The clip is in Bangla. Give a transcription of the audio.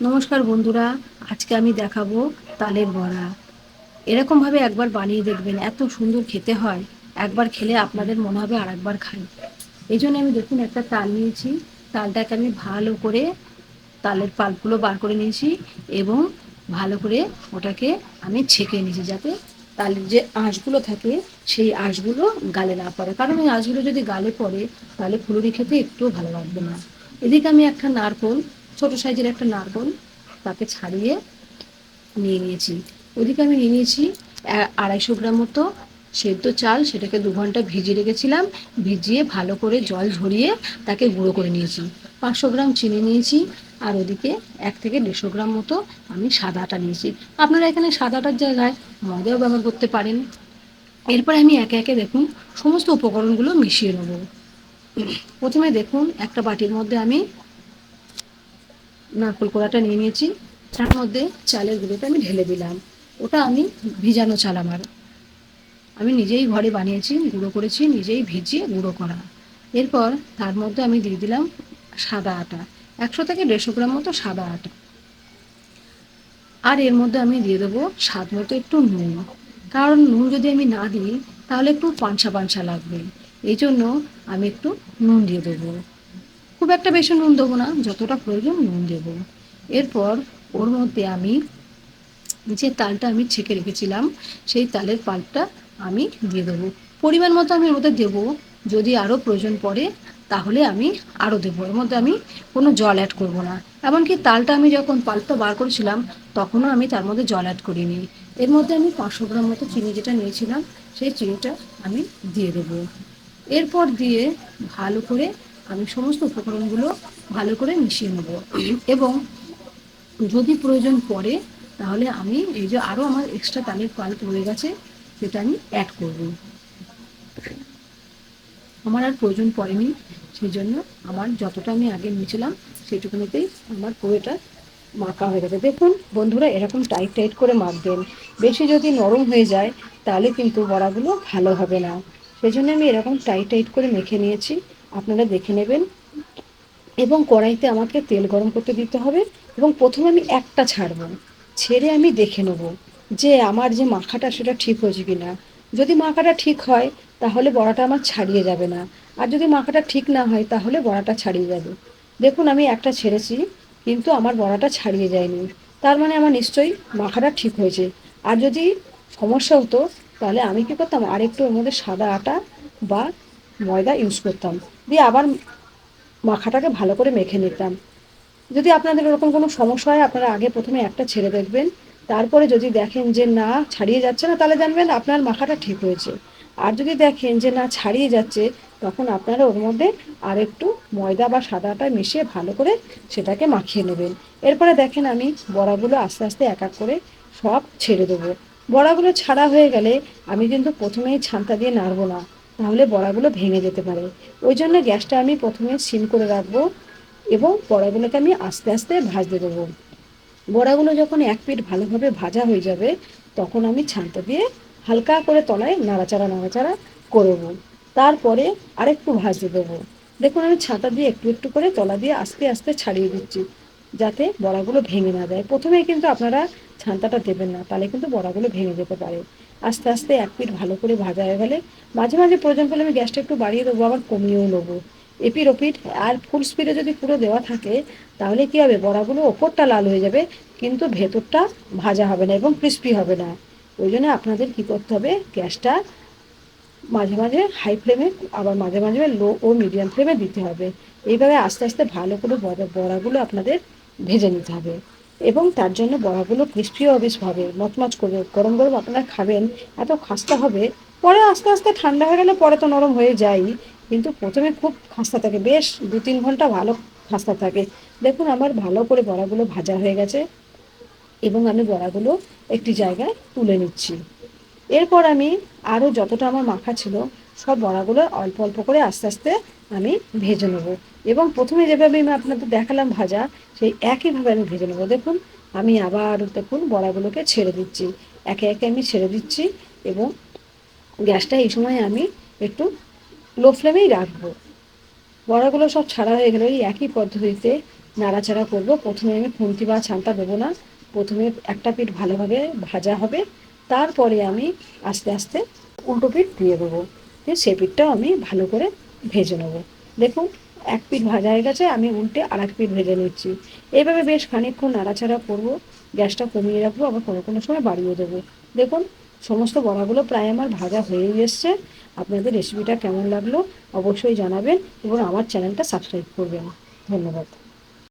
নমস্কার বন্ধুরা, আজকে আমি দেখাবো তালের বড়া। এরকমভাবে একবার বানিয়ে দেখবেন, এত সুন্দর খেতে হয়। একবার খেলে আপনাদের মনে হবে আর একবার খাই। এই জন্য আমি দেখুন একটা তাল নিয়েছি। তালটাকে আমি ভালো করে তালের পাল্পগুলো বার করে নিয়েছি এবং ভালো করে ওটাকে আমি ছেঁকে নিয়েছি যাতে তালের যে আঁশগুলো থাকে, সেই আঁশগুলো গালে না পড়ে। কারণ ওই আঁশগুলো যদি গালে পড়ে, তাহলে ফুলুরি খেতে একটুও ভালো লাগবে না। এদিকে আমি একটা নারকোল ছোট সাইজের একটা নারকোল তাকে ছাড়িয়ে নিয়ে নিয়েছি। ওদিকে আমি নিয়ে নিয়েছি আড়াইশো গ্রাম মতো সেদ্ধ চাল, সেটাকে দু ঘণ্টা ভিজিয়ে রেখেছিলাম, ভিজিয়ে ভালো করে জল ঝরিয়ে তাকে গুঁড়ো করে নিয়েছি। পাঁচশো গ্রাম চিনি নিয়েছি আর ওদিকে এক থেকে দেড়শো গ্রাম মতো আমি সাদাটা নিয়েছি। আপনারা এখানে সাদা আটার জায়গায় ময়দাও ব্যবহার করতে পারেন। এরপরে আমি একে একে দেখুন সমস্ত উপকরণগুলো মিশিয়ে নেব। প্রথমে দেখুন একটা বাটির মধ্যে আমি নারকোল কোড়াটা নিয়ে নিয়েছি। তার মধ্যে চালের গুঁড়োটা আমি ঢেলে দিলাম। ওটা আমি ভিজানো চাল আমার। আমি নিজেই ঘরে বানিয়েছি, গুঁড়ো করেছি, নিজেই ভিজিয়ে গুঁড়ো করা। এরপর তার মধ্যে আমি দিয়ে দিলাম সাদা আটা। একশো থেকে দেড়শো গ্রাম মতো সাদা আটা। আর এর মধ্যে আমি দিয়ে দেবো স্বাদ মতো একটু নুন। কারণ নুন যদি আমি না দিই, তাহলে একটু পানসা পানসা লাগবে। এই জন্য আমি একটু নুন দিয়ে দেবো। খুব একটা বেশি নুন দেবো না, যতটা প্রয়োজন নুন দেবো। এরপর ওর মধ্যে আমি যে তালটা আমি ছেঁকে রেখেছিলাম, সেই তালের পাল্পটা আমি দিয়ে দেবো। পরিমাণ মতো আমি ওর মধ্যে দেবো, যদি আরও প্রয়োজন পড়ে তাহলে আমি আরও দেবো। এর মধ্যে আমি কোনো জল অ্যাড করব না। এমনকি তালটা আমি যখন পাল্পটা বার করেছিলাম, তখনও আমি তার মধ্যে জল অ্যাড করিনি। এর মধ্যে আমি পাঁচশো গ্রাম মতো চিনি যেটা নিয়েছিলাম, সেই চিনিটা আমি দিয়ে দেবো। এরপর দিয়ে ভালো করে আমি সমস্ত উপকরণগুলো ভালো করে মিশিয়ে নেব। এবং যদি প্রয়োজন পড়ে, তাহলে আমি এই যে আরও আমার এক্সট্রা তালের পাল্প রয়ে গেছে, সেটা আমি অ্যাড করব। আমার আর প্রয়োজন পড়েনি, সেই জন্য আমার যতটা আমি আগে নিয়েছিলাম সেইটুকুনিতেই আমার পুরোটা মাখা হয়ে গেছে। দেখুন বন্ধুরা, এরকম টাইট টাইট করে মাখবেন। বেশি যদি নরম হয়ে যায়, তাহলে কিন্তু বড়াগুলো ভালো হবে না। সেই জন্য আমি এরকম টাইট টাইট করে মেখে নিয়েছি। আপনারা দেখে নেবেন। এবং কড়াইতে আমাকে তেল গরম করতে দিতে হবে। এবং প্রথমে আমি একটা ছাড়বো। ছেড়ে আমি দেখে নেব যে আমার যে মাখাটা সেটা ঠিক হয়েছে কি না যদি মাখাটা ঠিক হয়, তাহলে বড়াটা আমার ছাড়িয়ে যাবে না। আর যদি মাখাটা ঠিক না হয়, তাহলে বড়াটা ছাড়িয়ে যাবে। দেখুন, আমি একটা ছেড়েছি, কিন্তু আমার বড়াটা ছাড়িয়ে যায়নি। তার মানে আমার নিশ্চয়ই মাখাটা ঠিক হয়েছে। আর যদি সমস্যা হতো, তাহলে আমি কী করতাম? আরেকটু ওর মধ্যে সাদা আটা বা ময়দা ইউজ করতাম। দিয়ে আবার মাখাটাকে ভালো করে মেখে নিতাম। যদি আপনাদের ওরকম কোনো সমস্যা হয়, আপনারা আগে প্রথমে একটা ছেড়ে দেখবেন। তারপরে যদি দেখেন যে না, ছাড়িয়ে যাচ্ছে না, তাহলে জানবেন আপনার মাখাটা ঠিক হয়েছে। আর যদি দেখেন যে না, ছাড়িয়ে যাচ্ছে, তখন আপনারা ওর মধ্যে আর একটু ময়দা বা সাদাটা মিশিয়ে ভালো করে সেটাকে মাখিয়ে নেবেন। এরপরে দেখেন আমি বড়াগুলো আস্তে আস্তে এক এক করে সব ছেড়ে দেবো। বড়াগুলো ছাড়া হয়ে গেলে আমি কিন্তু প্রথমেই ছান্তা দিয়ে নাড়বো না। তাহলে বড়াগুলো ভেঙে যেতে পারে। ওই জন্য গ্যাসটা আমি প্রথমে সিম করে রাখব এবং বড়াগুলোকে আমি আস্তে আস্তে ভাজতে দেবো। বড়াগুলো যখন এক পিঠ ভালোভাবে ভাজা হয়ে যাবে, তখন আমি ছান্তা দিয়ে হালকা করে তলায় নাড়াচাড়া নাড়াচাড়া করব তারপরে আরেকটু ভাজতে দেবো। দেখুন, আমি ছাতা দিয়ে একটু একটু করে তলা দিয়ে আস্তে আস্তে ছাড়িয়ে দিচ্ছি, যাতে বড়াগুলো ভেঙে না যায়। প্রথমে কিন্তু আপনারা ছান্তাটা দেবেন না, তাহলে কিন্তু বড়াগুলো ভেঙে যেতে পারে। আস্তে আস্তে এক পিঠ ভালো করে ভাজা হয়ে গেলে মাঝে মাঝে প্রয়োজন পড়লে আমি গ্যাসটা একটু বাড়িয়ে দেবো, আবার কমিয়েও নেব। এপিট ওপিট আর ফুল স্পিডে যদি পুরো দেওয়া থাকে, তাহলে কি হবে? বড়াগুলো ওপরটা লাল হয়ে যাবে, কিন্তু ভেতরটা ভাজা হবে না এবং ক্রিস্পি হবে না। ওই জন্য আপনাদের কী করতে হবে? গ্যাসটা মাঝে মাঝে হাই ফ্লেমে আবার মাঝে মাঝে লো ও মিডিয়াম ফ্লেমে দিতে হবে। এইভাবে আস্তে আস্তে ভালো করে বড়া, বড়াগুলো আপনাদের ভেজে নিতে হবে। এবং তার জন্য বড়াগুলো ক্রিস্পিও বেশ হবে মচমচ করবে গরম গরম আপনারা খাবেন, এত খাস্তা হবে, পরে আস্তে আস্তে ঠান্ডা হয়ে গেলে পরে তো নরম হয়ে যায়, কিন্তু প্রথমে খুব খাস্তা থাকে, বেশ দু তিন ঘণ্টা ভালো খাস্তা থাকে। দেখুন আমার ভালো করে বড়াগুলো ভাজা হয়ে গেছে, এবং আমি বড়াগুলো একটি জায়গায় তুলে নিচ্ছি। এরপর আমি আরও যতটা আমার মাখা ছিল, সব বড়াগুলো অল্প অল্প করে আস্তে আস্তে আমি ভেজে নেব। এবং প্রথমে যেভাবে আমি আপনাদের দেখালাম ভাজা, সেই একইভাবে আমি ভেজে নেব। দেখুন, আমি আবার দেখুন বড়াগুলোকে ছেড়ে দিচ্ছি। একে একে আমি ছেড়ে দিচ্ছি এবং গ্যাসটা এই সময় আমি একটু লো ফ্লেমেই রাখব। বড়াগুলো সব ছাড়া হয়ে গেলে ওই একই পদ্ধতিতে নাড়াচাড়া করব। প্রথমে আমি খুন্তি বা ছানটা দেবো না। প্রথমে একটা পিঠ ভালোভাবে ভাজা হবে। তারপরে আমি আস্তে আস্তে উল্টো পিঠ দিয়ে দেবো। দিয়ে সে পিঠটাও আমি ভালো করে ভেজে নেব। দেখুন, এক পিঠ ভাজা হয়ে গেছে, আমি উল্টে আর এক পিঠ ভেজে নিচ্ছি। এইভাবে বেশ খানিকক্ষণ নাড়াচাড়া করব। গ্যাসটা কমিয়ে রাখব, আবার কোনো কোনো সময় বাড়িয়ে দেবো। দেখুন, সমস্ত বড়াগুলো প্রায় আমার ভাজা হয়েই এসছে। আপনাদের রেসিপিটা কেমন লাগল অবশ্যই জানাবেন এবং আমার চ্যানেলটা সাবস্ক্রাইব করবেন। ধন্যবাদ।